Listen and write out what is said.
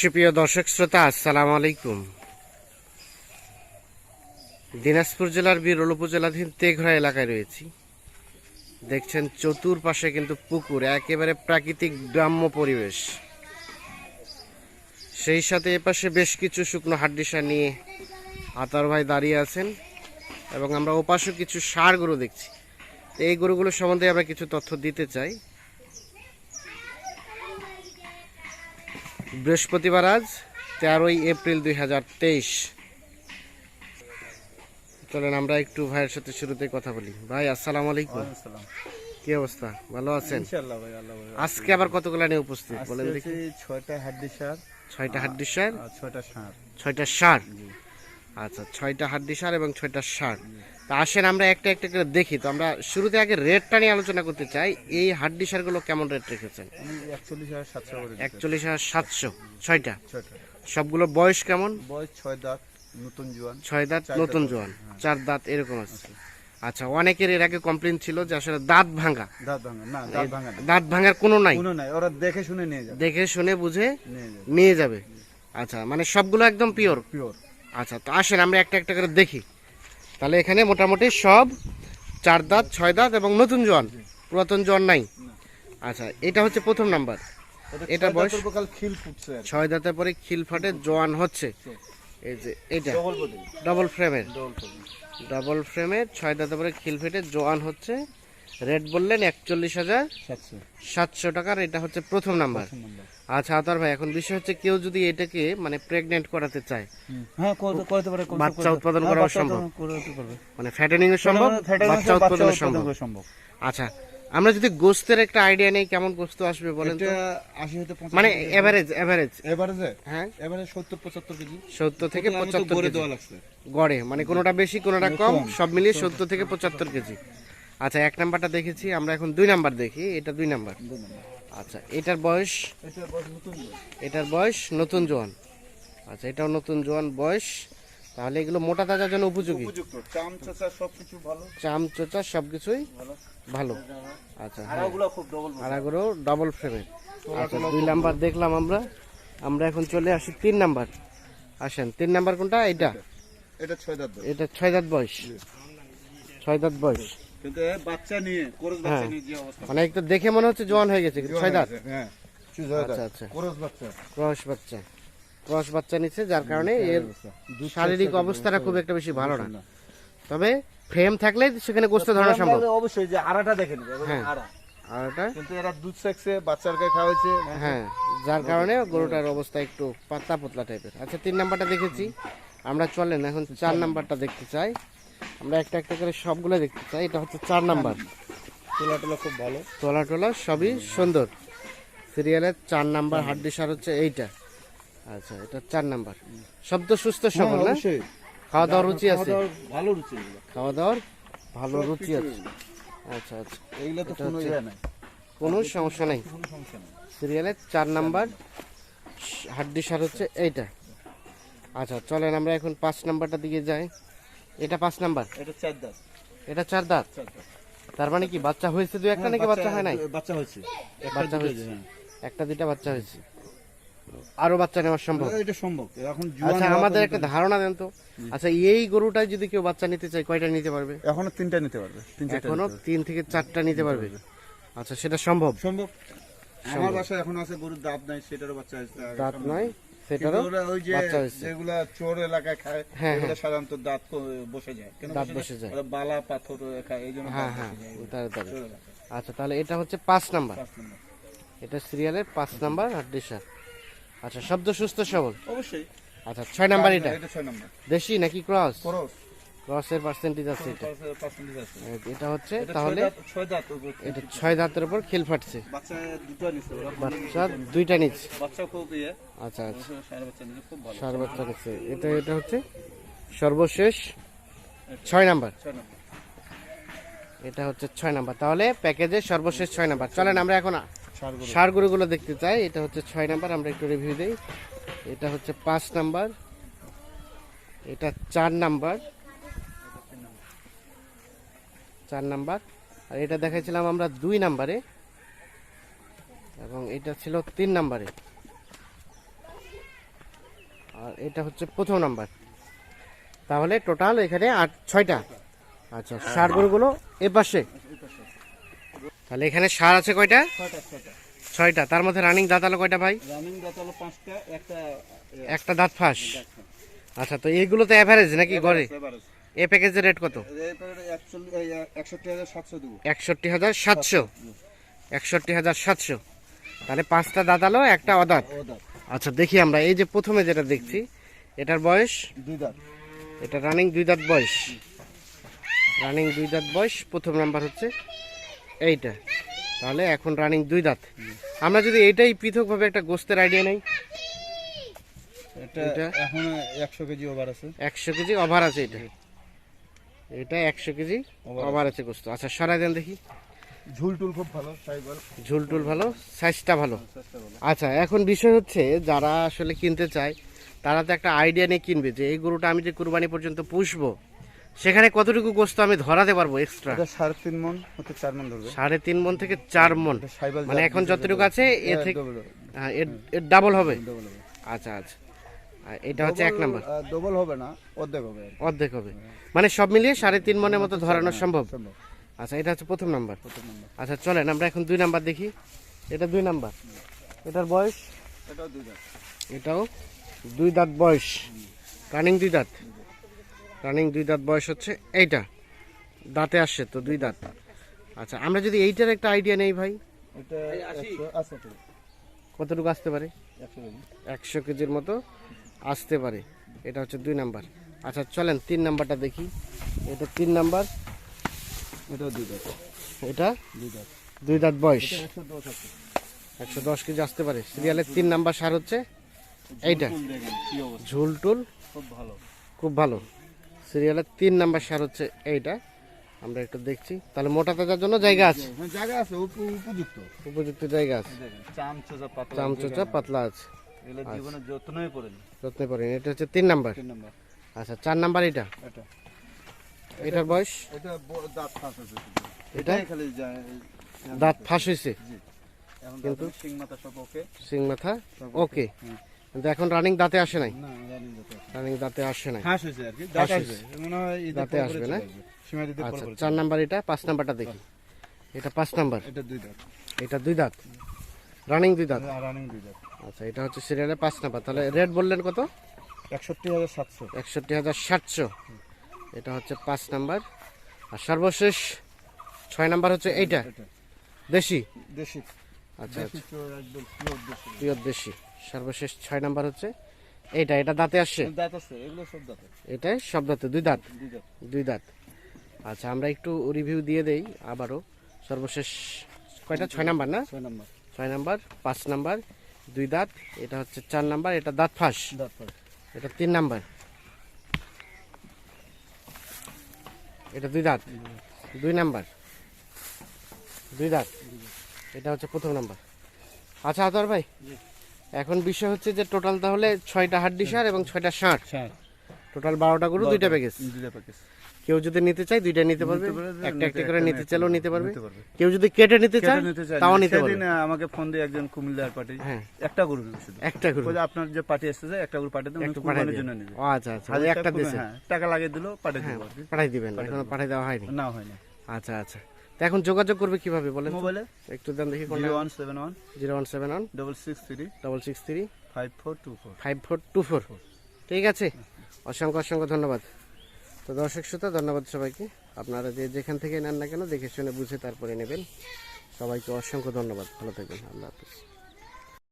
সুপ্রিয় দর্শক শ্রোতা, আসসালামু আলাইকুম। দিনাজপুর জেলার বিরল উপজেলাধীন তেঘরা এলাকায় রয়েছি। দেখছেন চতুর্পাশে কিন্তু পুকুর, একেবারে প্রাকৃতিক গ্রাম্য পরিবেশ। সেই সাথে এপাশে বেশ কিছু শুকনো হাড্ডিসা নিয়ে আতার ভাই দাঁড়িয়ে আছেন এবং আমরা ওপাশে কিছু সার গরু দেখছি। এই গরুগুলো সম্বন্ধে আমরা কিছু তথ্য দিতে চাই। বৃহস্পতিবার আজ তেরোই এপ্রিল দুই হাজার তেইশ। চলেন আমরা একটু ভাইয়ের সাথে শুরুতে কথা বলি। ভাই আসসালাম আলাইকুম। আসসালাম। কি অবস্থা? ভালো আছেন? আজকে আবার কতগুলা নিয়ে উপস্থিত? বলেন দেখি। ছয়টা হাড্ডি সার ছয়টা হাড্ডি সার ছয়টা ষাঁড় ছয়টা সার? আচ্ছা ছয়টা হাড্ডি সার এবং ছয়টা সার। তা আসেন আমরা একটা একটা করে দেখি। তো আমরা শুরুতে আগে রেটটা নিয়ে আলোচনা করতে চাই। এই হাড্ডি সারগুলো কেমন রেট রেখেছেন? একচল্লিশ হাজার সাতশো ছয়টা? সবগুলো বয়স কেমন? বয়স ছয় দাঁত নতুন জোয়ান। ছয় দাঁত নতুন জোয়ান। হ্যাঁ। চার দাঁত এরকম আছে। আচ্ছা অনেকের এর আগে কমপ্লেন ছিল যে আসলে দাঁত ভাঙা। দাঁত ভাঙা না দাঁত ভাঙা দাঁত ভাঙার কোনো নাই। কোনো নাই ওরা দেখে শুনে নিয়ে যাবে। দেখে শুনে বুঝে নিয়ে যাবে। আচ্ছা মানে সবগুলো একদম পিওর পিওর আচ্ছা তো আসেন আমরা একটা একটা করে দেখি। তাহলে এখানে মোটামুটি সব চার দাঁত ছয় দাঁত এবং নতুন জোয়ান পুরাতন জোয়ান নাই? আচ্ছা এটা হচ্ছে প্রথম নাম্বার। এটা বয়স? খিল ফুটছে ছয় দাঁতের পরে খিল ফাটে জোয়ান হচ্ছে। এই যে এটা ডবল ডবল ফ্রেমের ডবল ডবল ফ্রেমের ছয় দাঁতের পরে খিল ফেটে জোয়ান হচ্ছে। রেট বললেন একচল্লিশ হাজার সাতশো। টাকার এটা হচ্ছে প্রথম নাম্বার। আচ্ছা আতার ভাই এখন বিষয় হচ্ছে কেউ যদি এটাকে মানে প্রেগনেন্ট করাতে চায় হ্যাঁ বাচ্চা উৎপাদন হ্যাঁ, করা সম্ভব। মানে ফ্যাটেনিং এর সম্ভব বাচ্চা উৎপাদন সম্ভব। আচ্ছা আমরা যদি গোস্তের একটা আইডিয়া নেই কেমন গোস্ত আসবে বলেন তো? হতে মানে এভারেজ এভারেজ এভারেজে হ্যাঁ। এবারে সত্তর পঁচাত্তর কেজি। সত্তর থেকে আমি তো পঁচাত্তর গড়ে কেজি। দেওয়া লাগছে। গড়ে মানে কোনোটা বেশি কোনোটা কম সব মিলিয়ে সত্তর থেকে পঁচাত্তর কেজি। আচ্ছা এক নাম্বারটা দেখেছি আমরা এখন দুই নাম্বার দেখি এটা দুই নাম্বার? আচ্ছা এটার বয়স। এটার বয়স নতুন জোয়ান আচ্ছা এটাও নতুন জোয়ান বয়স। তাহলে এগুলো মোটা তাজার জন্য উপযোগী? চাম চাচা চোচা সবকিছুই ভালো। ভালো। আচ্ছা হ্যাঁ। আড়াগুলো ডবল ফ্রেমের আচ্ছা দুই নাম্বার দেখলাম আমরা। আমরা এখন চলে আসি তিন নাম্বার। আসেন তিন নাম্বার কোনটা? এটা? এটা ছয় দাঁত এটা ছয় দাঁত বয়স। ছয় দাঁত বয়স। কিন্তু বাচ্চা নিয়ে কোরস বাচ্চা নিয়ে যে অবস্থা। মানে একটু দেখে মনে হচ্ছে জোয়ান হয়ে গেছে ছয় দাঁত হ্যাঁ আচ্ছা আচ্ছা। কোরস বাচ্চা। ক্রস বাচ্চা। ক্রস বাচ্চা নিচ্ছে যার কারণে এর শারীরিক অবস্থাটা খুব একটা বেশি ভালো না। তবে ফ্রেম থাকলে সেখানে গোস্ত ধরা সম্ভব। অবশ্যই যে আড়াটা দেখেন হ্যাঁ। আড়া। আর কিন্তু এরা দুধ সেকছে খাওয়াইছে হ্যাঁ। যার কারণে গরুটার অবস্থা একটু পাতলা পাতলা টাইপের আচ্ছা তিন নাম্বারটা দেখেছি। আমরা চলেন এখন চার নাম্বারটা দেখতে চাই। আমরা একটা একটা করে সবগুলো দেখতে চাই। এটা হচ্ছে চার নাম্বার। তোলা টোলা খুব ভালো। তোলা টোলা সবই সুন্দর। সিরিয়ালের চার নাম্বার হাড্ডি সার হচ্ছে এইটা। আচ্ছা এটা চার নাম্বার। শব্দ সুস্থ সবল না? খাওয়া দাওয়ার রুচি আছে? ভালো রুচি খাওয়া দাওয়ার ভালো রুচি আছে। আচ্ছা আচ্ছা। এইগুলো তো কোনো ইয়ে নাই। কোনো সমস্যা নেই। সিরিয়ালের চার নাম্বার হাড্ডি সার হচ্ছে এইটা। আচ্ছা চলেন আমরা এখন পাঁচ নাম্বারটা দিকে যাই। এটা পাঁচ নাম্বার? এটা চার দাঁত। এটা চার দাঁত? তার মানে কি বাচ্চা হয়েছে দু একটা নাকি বাচ্চা হয় নাই? বাচ্চা হয়েছে। বাচ্চা হয়েছে। একটা দুইটা বাচ্চা হয়েছে। আরও বাচ্চা নেওয়া সম্ভব? এটা সম্ভব। এখন আচ্ছা আমাদের একটা ধারণা দেন তো। আচ্ছা এই গরুটায় যদি কেউ বাচ্চা নিতে চায় কয়টা নিতে পারবে? এখনও তিনটা নিতে পারবে। এখনও তিন থেকে চারটা নিতে পারবে। আচ্ছা সেটা সম্ভব? সম্ভব। আমার বাসায় এখন আছে গরুর দাঁত নাই সেটারও বাচ্চা দাঁত সম্ভব। নয় কিন্তু সেটারও ওই যে যেগুলা চোর এলাকায় খায় হ্যাঁ, এগুলো সাধারণত দাঁত বসে যায়। কেন দাঁত বসে যায়। বালা পাথর খায় এই জন্য হ্যাঁ দাঁত হ্যাঁ বসে যায়। আচ্ছা তাহলে এটা হচ্ছে পাঁচ নাম্বার। এটা সিরিয়ালের পাঁচ নাম্বার হাড্ডি সার আচ্ছা শব্দ সুস্থ সবল। অবশ্যই। আচ্ছা ছয় নাম্বার এটা। এটা ছয় নাম্বার। দেশি নাকি ক্রস? খরচ ক্রসের পার্সেন্টেজ আছে এটা। এটা হচ্ছে তাহলে। এটা ছয় দাঁতের উপর খেল ফাটছে। বাচ্চা দুইটা নিচ্ছে খুব ইয়ে। আচ্ছা আচ্ছা। সারা বাচ্চা নিচ্ছে এটা এটা হচ্ছে সর্বশেষ ছয় নাম্বার। এটা হচ্ছে ছয় নাম্বার। তাহলে প্যাকেজের সর্বশেষ ছয় নাম্বার। চলেন আমরা এখন সার গরু। সার গরুগুলো দেখতে চাই। এটা হচ্ছে ছয় নাম্বার আমরা একটু রিভিউ দিই। এটা হচ্ছে পাঁচ নাম্বার। এটা চার নাম্বার। চার নাম্বার। আর এটা দেখাইছিলাম আমরা দুই নাম্বারে। এবং এটা ছিল তিন নাম্বারে। আর এটা হচ্ছে প্রথম নাম্বার। তাহলে টোটাল এখানে আট ছয়টা। আচ্ছা সার গরুগুলো এ পাশে। তাহলে এখানে সার আছে কয়টা? ছয়টা তার মধ্যে রানিং দাঁতালো কয়টা ভাই? রানিং দাঁত পাঁচটা একটা একটা দাঁত ফাঁস। আচ্ছা তো এইগুলো তো অ্যাভারেজ নাকি গড়ে? এ প্যাকেজের রেট কত? একষট্টি হাজার সাতশো একষট্টি হাজার সাতশো? একষট্টি হাজার সাতশো। তাহলে পাঁচটা দাঁতালো একটা অদাঁত। আচ্ছা দেখি আমরা এই যে প্রথমে যেটা দেখছি এটার বয়স? দুই দাঁত। এটা রানিং দুই দাঁত বয়স। রানিং দুই দাঁত বয়স প্রথম নাম্বার হচ্ছে এইটা। তাহলে এখন রানিং দুই দাঁত। আমরা যদি এইটাই পৃথকভাবে একটা গোস্তের আইডিয়া নেই? এটা এটা? এখন একশো কেজি ওভার আছে। একশো কেজি ওভার আছে এটা। এটা একশো কেজি ওভার আছে গোস্ত। আচ্ছা সরাই দেন দেখি। ঝুল টুল খুব ভালো সাইকেল ঝুল টুল ভালো সাইজটা ভালো। আচ্ছা এখন বিষয় হচ্ছে যারা আসলে কিনতে চায় তারা তো একটা আইডিয়া নিয়ে কিনবে যে এই গরুটা আমি যে কুরবানি পর্যন্ত পুষবো সেখানে কতটুকু গোস্ত আমি ধরাতে পারব এক্সট্রা সাড়ে তিন মন হতে চার মন ধরবে। সাড়ে তিন মন থেকে চার মন। মানে এখন যতটুকু আছে এ থেকে হ্যাঁ, এর এর ডাবল হবে। আচ্ছা আচ্ছা। এটা হচ্ছে এক নাম্বার। ডবল হবে না অর্ধেক হবে অর্ধেক হবে। মানে সব মিলিয়ে সাড়ে তিন মনের মতো ধরানো সম্ভব? আচ্ছা এটা হচ্ছে প্রথম নাম্বার। প্রথম আচ্ছা চলেন আমরা এখন দুই নাম্বার দেখি। এটা দুই নাম্বার। এটার বয়স? এটাও দুই দাঁত। এটাও দুই দাঁত বয়স। রানিং দুই দাঁত। রানিং দুই দাঁত বয়স হচ্ছে এইটা। দাঁতে আসছে তো দুই দাঁত। আচ্ছা আমরা যদি এইটার একটা আইডিয়া নেই ভাই? কতটুকু আসতে পারে? একশো কেজির মতো। আসতে পারে। এটা হচ্ছে দুই নাম্বার। আচ্ছা চলেন তিন নাম্বারটা দেখি। এটা তিন নাম্বার। এটা দুই দাঁত। এটা দুই দাঁত। দুই দাঁত বয়স। একশো দশ কেজি আসতে পারে। সিরিয়ালের তিন নাম্বার সার হচ্ছে এইটা। ফুল দেখেন কি অবস্থা। ঝুল টুল। খুব ভালো। খুব ভালো। সিরিয়ালের তিন নাম্বার সার হচ্ছে এইটা। আমরা একটু দেখছি। তাহলে মোটা তাজার জন্য জায়গা আছে। হ্যাঁ, জায়গা আছে উপযুক্ত। উপযুক্ত জায়গা আছে। চামচোচা পাতলা আছে। এগুলো জীবনে যত্নই পড়েনি যত্নে পারেন এটা হচ্ছে তিন নাম্বার? তিন নম্বর। আচ্ছা চার নাম্বার এটা? এটা। এটার বয়স? এটা দাঁত ফাঁস আছে এটাই খালি দাঁত ফাঁস হয়েছে? কিন্তু? সিং মাথা সব ওকে? সিং মাথা? ওকে। কিন্তু এখন রানিং দাঁতে আসে নাই? রানিং দাঁত আসে নাই। ফাঁস হয়েছে আর কি দাঁত আসবে। মনে হয় দাঁতে আসবে না? আচ্ছা চার নাম্বার এটা পাঁচ নাম্বারটা দেখি। এটা পাঁচ নাম্বার? এটা দুই দাঁত। এটা দুই দাঁত? রানিং দুই দাঁত? রানিং দুই দাঁত। আচ্ছা এটা হচ্ছে সিরিয়ালের পাঁচ নাম্বার। তাহলে রেট বললেন কত? একষট্টি হাজার সাতশো। একষট্টি হাজার সাতশো। এটা হচ্ছে পাঁচ নাম্বার। আর সর্বশেষ ছয় নাম্বার হচ্ছে এইটা। দেশি? দেশি। আচ্ছা দেশি পিওর দেশি। সর্বশেষ ছয় নাম্বার হচ্ছে এইটা। এটা দাঁতে আসছে? এটাই সব দাঁতে? দুই দাঁত? দুই দাঁত। আচ্ছা আমরা একটু রিভিউ দিয়ে দেই আবারও। সর্বশেষ কয়টা? ছয় নাম্বার না? ছয় নম্বর। ছয় নাম্বার পাঁচ নাম্বার। দুই দাঁত এটা হচ্ছে চার নাম্বার এটা দাঁত ফাঁস। এটা তিন নাম্বার। এটা দুই দাঁত। দুই নাম্বার। দুই দাঁত। এটা হচ্ছে প্রথম নাম্বার। আচ্ছা আতর ভাই এখন বিষয় হচ্ছে যে টোটাল তাহলে ছয়টা হাড্ডি সার এবং ছয়টা সার টোটাল বারোটা গরু দুইটা প্যাকেজ দুইটা প্যাকেজ কেউ যদি নিতে চায় দুইটা নিতে পারবে। একটা একটা করে নিতে চাইলেও নিতে পারবে। কেউ যদি কেটে নিতে চায় চাই তাও নিতে পারবে। সেদিন আমাকে ফোন দিয়ে একজন কুমিল্লার পার্টি হ্যাঁ। একটা গরু শুধু একটা গরু। আপনার যে পার্টি আসতেছে একটা গরু পাঠিয়ে দেন কুরবানির জন্য নেবে। আচ্ছা আচ্ছা একটা দিয়েছে হ্যাঁ, টাকা লাগিয়ে দিলো পাঠিয়ে হ্যাঁ দেবো আর কি। পাঠাই দিবেন এখনও পাঠাই দেওয়া হয়নি? না হয় না আচ্ছা আচ্ছা। তো এখন যোগাযোগ করবে কীভাবে বলেন? মোবাইলে? একটু দেন দেখি zero one seven one zero one seven one double six three double six three five four two four. Five four two four. ঠিক আছে? অসংখ্য অসংখ্য ধন্যবাদ। তো দর্শক শ্রোতা, ধন্যবাদ সবাইকে। আপনারা যে যেখান থেকে নেন না কেন, দেখে শুনে বুঝে তারপরে নেবেন। সবাইকে অসংখ্য ধন্যবাদ। ভালো থাকবেন। আল্লাহ হাফিজ।